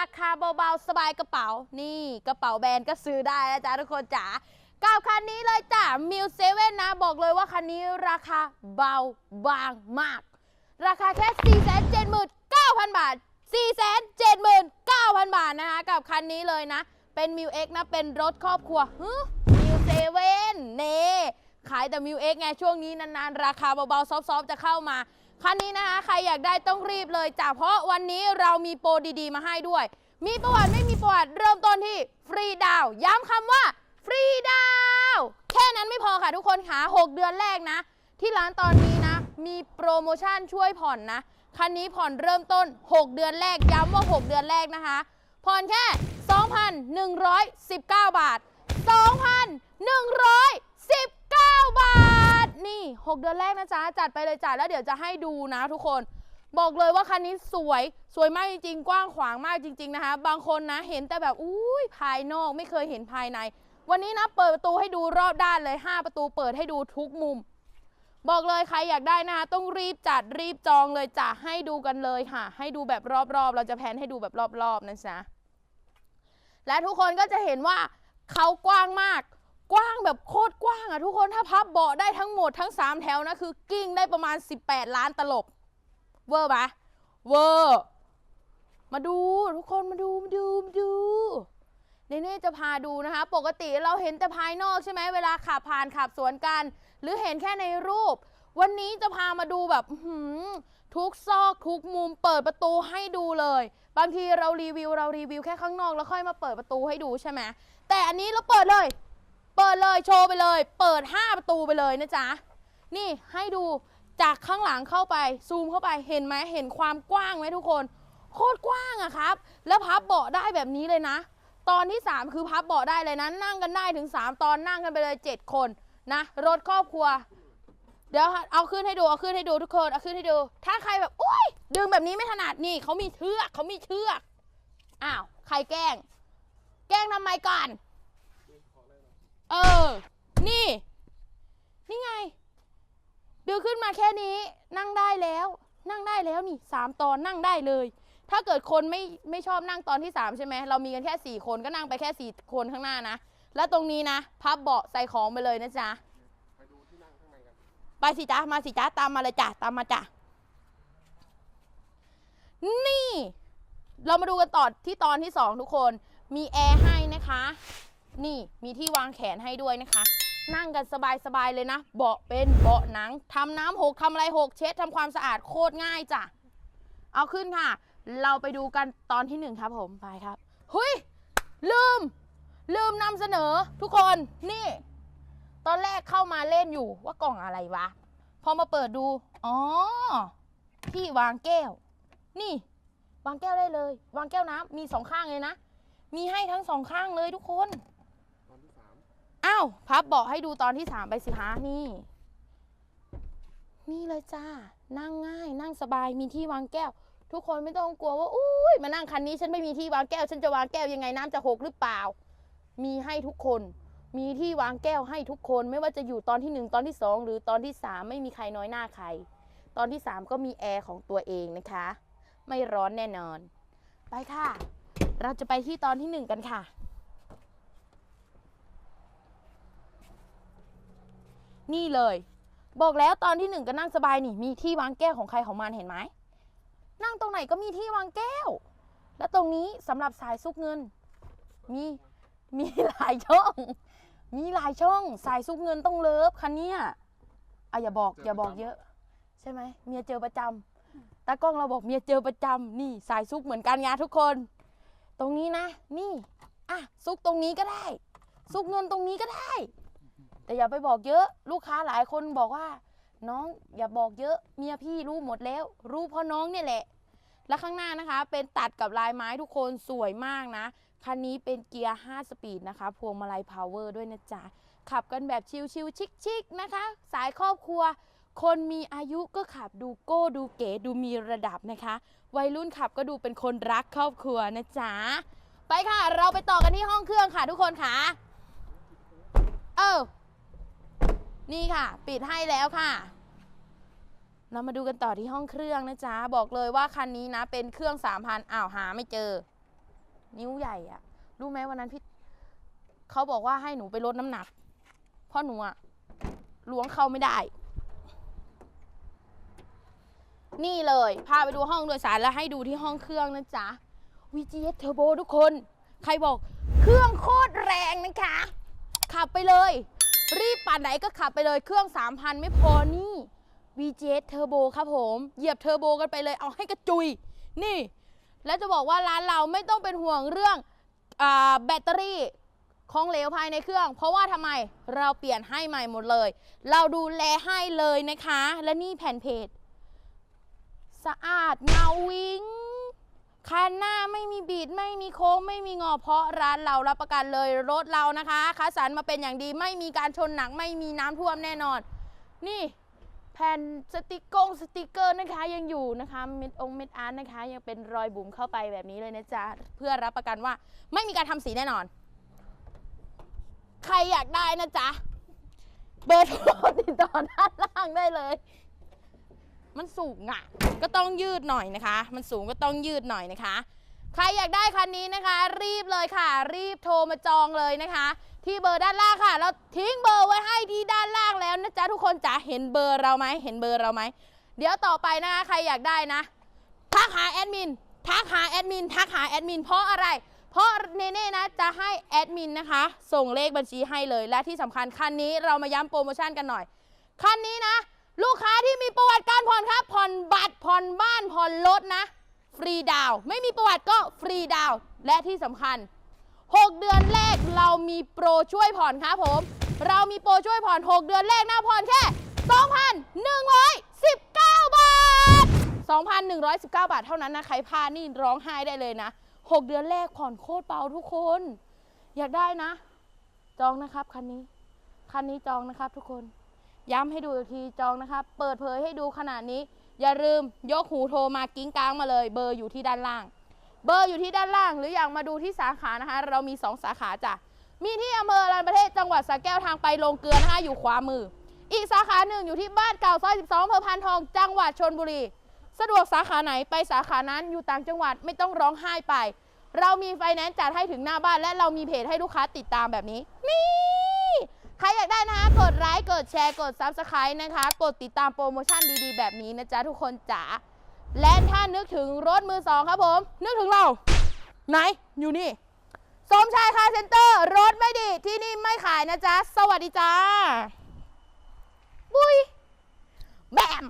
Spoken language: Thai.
ราคาเบาๆ สบายกระเป๋า นี่กระเป๋าแบรนด์ก็ซื้อได้นะจ๊ะทุกคนจ๋ากับคันนี้เลยจ้ะมิวเซเว่นนะ บอกเลยว่าคันนี้ราคาเบาบางมาก ราคาแค่ 479,000 บาท 479,000 บาทนะคะ กับคันนี้เลยนะ เป็นมิวเอ็กนะ เป็นรถครอบครัวฮึมิวเซเว่นเน่ขายแต่มิวเอ็กไงช่วงนี้นานๆ ราคาเบาๆ ซอฟๆจะเข้ามา คันนี้นะคะใครอยากได้ต้องรีบเลยจ้ะเพราะวันนี้เรามีโปรดีๆ มาให้ด้วย มีประวัติไม่มีประวัติเริ่มต้นที่ฟรีดาวย้ำคำว่าฟรีดาวแค่นั้นไม่พอค่ะทุกคนค่ะ6เดือนแรกนะ ที่ร้านตอนนี้นะ มีโปรโมชั่นช่วยผ่อนนะคันนี้ผ่อนเริ่มต้น 6 เดือนแรกย้ำว่า 6 เดือนแรกนะคะผ่อนแค่ 2,119 บาท 2,119 บาท นี่ 6 เดือนแรกนะจ๊ะ จัดไปเลยจ้ะแล้วเดี๋ยวจะให้ดูนะทุกคน บอกเลยว่าคันนี้สวยสวยมากจริงๆ กว้างขวางมากจริง ๆนะคะ บางคนนะเห็นแต่แบบอุ้ยภายนอกไม่เคยเห็นภายใน วันนี้นะเปิดประตูให้ดูรอบด้านเลย 5 ประตูเปิดให้ดูทุกมุม บอกเลยใครอยากได้นะคะต้องรีบจัดรีบจองเลยจ้ะให้ดูกันเลยค่ะ ให้ดูแบบรอบๆ เราจะแพนให้ดูแบบรอบๆนะจ๊ะและทุกคนก็จะเห็นว่าเขากว้างมาก กว้างแบบโคตรกว้างอะทุกคนถ้าพับเบาะได้ทั้งหมดทั้ง 3 แถวนะ คือกิ้งได้ประมาณ 18 ล้านตลบ เวอร์ปะเวอร์ มาดูทุกคนมาดูมาดูมาดูเนเน่จะพาดูนะคะ ปกติเราเห็นแต่ภายนอกใช่ไหมเวลาขับผ่านขับสวนกัน หรือเห็นแค่ในรูป วันนี้จะพามาดูแบบทุกซอกทุกมุมเปิดประตูให้ดูเลย บางทีเรารีวิวเรารีวิวแค่ข้างนอกแล้วค่อยมาเปิดประตูให้ดูใช่ไหมแต่อันนี้เราเปิดเลย เปิดเลยโชว์ไปเลย เปิด 5 ประตูไปเลยนะจ๊ะ นี่ให้ดูจากข้างหลังเข้าไปซูมเข้าไปเห็นไหมเห็นความกว้างไหมทุกคน โคตรกว้างอะครับ แล้วพับเบาะได้แบบนี้เลยนะ ตอนที่ 3 คือพับเบาะได้เลยนะ นั่งกันได้ถึง 3 ตอนนั่งกันไปเลย 7 คนนะรถครอบครัว เดี๋ยวเอาขึ้นให้ดูเอาขึ้นให้ดูทุกคนเอาขึ้นให้ดู ถ้าใครแบบอุ้ยดึงแบบนี้ไม่ถนัดนี่เขามีเชือกเขามีเชือกอ้าวใครแกล้ง แกล้งทำไมก่อน เออ นี่ นี่ไงดึงขึ้นมาแค่นี้ นั่งได้แล้ว นั่งได้แล้วนี่สามตอนนั่งได้เลย ถ้าเกิดคนไม่ไม่ชอบนั่งตอนที่สามใช่ไหม เรามีกันแค่สี่คนก็นั่งไปแค่สี่คนข้างหน้านะ แล้วตรงนี้นะ พับเบาะใส่ของไปเลยนะจ๊ะ ไปดูที่นั่งข้างในกัน ไปสิจ๊ะ มาสิจ๊ะ ตามมาเลยจ้ะ ตามมาจ้ะ นี่ เรามาดูกันต่อที่ตอนที่สองทุกคน มีแอร์ให้นะคะ นี่มีที่วางแขนให้ด้วยนะคะ นั่งกันสบายๆเลยนะ เบาะเป็นเบาะหนังทำน้ำหกทำอะไรหกเช็ดทำความสะอาดโคตรง่ายจ้ะ เอาขึ้นค่ะ เราไปดูกันตอนที่หนึ่งครับผมไปครับเฮ้ยลืม ลืมนำเสนอทุกคนนี่ ตอนแรกเข้ามาเล่นอยู่ว่ากล่องอะไรวะ พอมาเปิดดู อ๋อ ที่วางแก้ว นี่ วางแก้วได้เลย วางแก้วน้ำมีสองข้างเลยนะ มีให้ทั้งสองข้างเลยทุกคน อ้าวพับเบาะให้ดูตอนที่สามไปสิคะนี่ นี่เลยจ้า นั่งง่าย นั่งสบายมีที่วางแก้ว ทุกคนไม่ต้องกลัวว่าอุ้ยมานั่งคันนี้ฉันไม่มีที่วางแก้ว ฉันจะวางแก้วยังไงน้ำจะหกหรือเปล่า มีให้ทุกคน มีที่วางแก้วให้ทุกคนไม่ว่าจะอยู่ตอนที่หนึ่งตอนที่สองหรือตอนที่สามไม่มีใครน้อยหน้าใคร ตอนที่สามก็มีแอร์ของตัวเองนะคะ ไม่ร้อนแน่นอน ไปค่ะ เราจะไปที่ตอนที่หนึ่งกันค่ะ นี่เลย บอกแล้วตอนที่หนึ่งก็นั่งสบายนี่ มีที่วางแก้วของใครของมันเห็นไหม นั่งตรงไหนก็มีที่วางแก้ว และตรงนี้สำหรับสายซุกเงิน มีมีหลายช่อง มีหลายช่อง สายซุกเงินต้องเลิฟคันเนี้ยอะอย่าบอกอย่าบอกเยอะ ใช่ไหมเมียเจอประจำตากล้องเราบอกเมียเจอประจำนี่สายซุกเหมือนกันไงทุกคน ตรงนี้นะ นี่อะซุกตรงนี้ก็ได้ ซุกเงินตรงนี้ก็ได้ แต่อย่าไปบอกเยอะลูกค้าหลายคนบอกว่า น้องอย่าบอกเยอะเมียพี่รู้หมดแล้ว รู้เพราะน้องเนี่ยแหละ และข้างหน้านะคะ เป็นตัดกับลายไม้ทุกคนสวยมากนะคันนี้เป็นเกียร์ 5 สปีดนะคะ พวงมาลัยพาวเวอร์ด้วยนะจ๊ะ ขับกันแบบชิลๆชิคๆนะคะ สายครอบครัว คนมีอายุก็ขับดูโก้ดูเก๋ดูมีระดับนะคะ วัยรุ่นขับก็ดูเป็นคนรักครอบครัวนะจ๊ะ ไปค่ะ เราไปต่อกันที่ห้องเครื่องค่ะทุกคนค่ะ เออ นี่ค่ะ ปิดให้แล้วค่ะ เรามาดูกันต่อที่ห้องเครื่องนะจ๊ะ บอกเลยว่าคันนี้นะ เป็นเครื่อง3,000อ้าวหาไม่เจอ นิ้วใหญ่อะรู้ไหมวันนั้นพี่เขาบอกว่าให้หนูไปลดน้ำหนัก เพราะหนูอะล้วงเข้าไม่ได้ นี่เลย พาไปดูห้องโดยสารแล้วให้ดูที่ห้องเครื่องนะจ๊ะ VGS Turbo ทุกคน ใครบอกเครื่องโคตรแรงนะคะ ขับไปเลย รีบป่านไหนก็ขับไปเลยเครื่อง 3,000 ไม่พอนี่ VGS Turbo ครับผม เหยียบเทอร์โบกันไปเลยเอาให้กระจุย นี่ แล้วจะบอกว่าร้านเราไม่ต้องเป็นห่วงเรื่องอแบตเตอรี่ของเหลวภายในเครื่อง เพราะว่าทำไมเราเปลี่ยนให้ใหม่หมดเลย เราดูแลให้เลยนะคะ และนี่แผ่นเพจ สะอาดเงาวิง คันหน้าไม่มีบีดไม่มีโค้งไม่มีงอเพราะร้านเรารับประกันเลยรถเรานะคะคัดสรรมาเป็นอย่างดีไม่มีการชนหนักไม่มีน้ำท่วมแน่นอน นี่แผ่นสติกงสติกเกอร์นะคะยังอยู่นะคะเม็ดองเม็ดอาร์ตนะคะ ยังเป็นรอยบุ๋มเข้าไปแบบนี้เลยนะจ๊ะเพื่อรับประกันว่าไม่มีการทำสีแน่นอน ใครอยากได้นะจ๊ะเบอร์โทรติดต่อด้านล่างได้เลย มันสูงอะ ก็ต้องยืดหน่อยนะคะ มันสูงก็ต้องยืดหน่อยนะคะ ใครอยากได้คันนี้นะคะ รีบเลยค่ะ รีบโทรมาจองเลยนะคะ ที่เบอร์ด้านล่างค่ะ เราทิ้งเบอร์ไว้ให้ที่ด้านล่างแล้วนะจ๊ะทุกคนจ๋าเห็นเบอร์เราไหมเห็นเบอร์เราไหมเดี๋ยวต่อไปนะคะใครอยากได้นะทักหาแอดมินทักหาแอดมินทักหาแอดมินเพราะอะไรเพราะเนเน่นะจะให้แอดมินนะคะ ส่งเลขบัญชีให้เลย และที่สำคัญคันนี้เรามาย้ำโปรโมชั่นกันหน่อย คันนี้นะ ลูกค้าที่มีประวัติการผ่อนครับผ่อนบัตรผ่อนบ้านผ่อนรถนะ ฟรีดาวไม่มีประวัติก็ฟรีดาวและที่สำคัญ 6 เดือนแรกเรามีโปรช่วยผ่อนครับผม เรามีโปรช่วยผ่อน 6 เดือนแรกหน้าผ่อนแค่ 2,119 บาท 2,119 บาทเท่านั้นนะ ใครพลาดนี่ร้องไห้ได้เลยนะ 6 เดือนแรกผ่อนโคตรเบาทุกคน อยากได้นะ จองนะครับคันนี้ คันนี้จองนะครับทุกคน ย้ำให้ดูอีกทีจองนะครับเปิดเผยให้ดูขนาดนี้ อย่าลืมยกหูโทรมากิ้งก้างมาเลย เบอร์อยู่ที่ด้านล่าง เบอร์อยู่ที่ด้านล่าง หรืออยากมาดูที่สาขานะคะ เรามี 2 สาขาจ้ะมีที่อำเภอรัญญประเทศจังหวัดสระแก้วทางไปลงเกลือนะคะอยู่ขวามือ อีกสาขาหนึ่งอยู่ที่บ้านเก่าซอย 12อำเภอพานทองจังหวัดชนบุรี สะดวกสาขาไหนไปสาขานั้นอยู่ต่างจังหวัดไม่ต้องร้องไห้ไป เรามีไฟแนนซ์จัดให้ถึงหน้าบ้านและเรามีเพจให้ลูกค้าติดตามแบบนี้นี่ ใครอยากได้นะคะ กดไลค์กดแชร์กด Subscribe นะคะ กดติดตามโปรโมชั่นดีๆ แบบนี้นะจ๊ะทุกคนจ๋าและถ้านึกถึงรถมือสองครับผม นึกถึงเรา ไหน อยู่นี่ สมชายคาร์เซ็นเตอร์ รถไม่ดีที่นี่ไม่ขายนะจ๊ะ สวัสดีจ้า บุยแบม